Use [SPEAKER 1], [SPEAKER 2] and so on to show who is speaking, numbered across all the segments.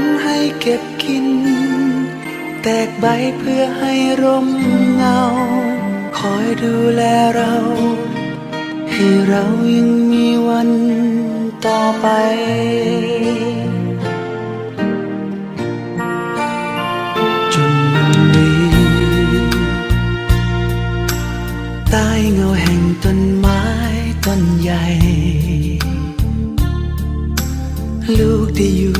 [SPEAKER 1] อกผลให้เก็บกิน แตกใบเพื่อให้ร่มเงา คอยดูแลเรา ให้เรายังมีวันต่อไปจนวันนี้ใต้เงาแห่งต้นไม้ต้นใหญ่ ลูกได้อยู่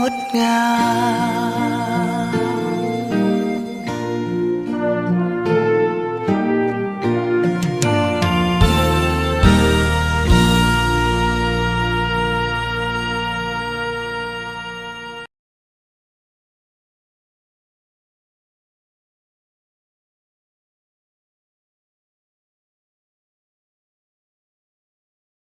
[SPEAKER 1] ยังงดงาม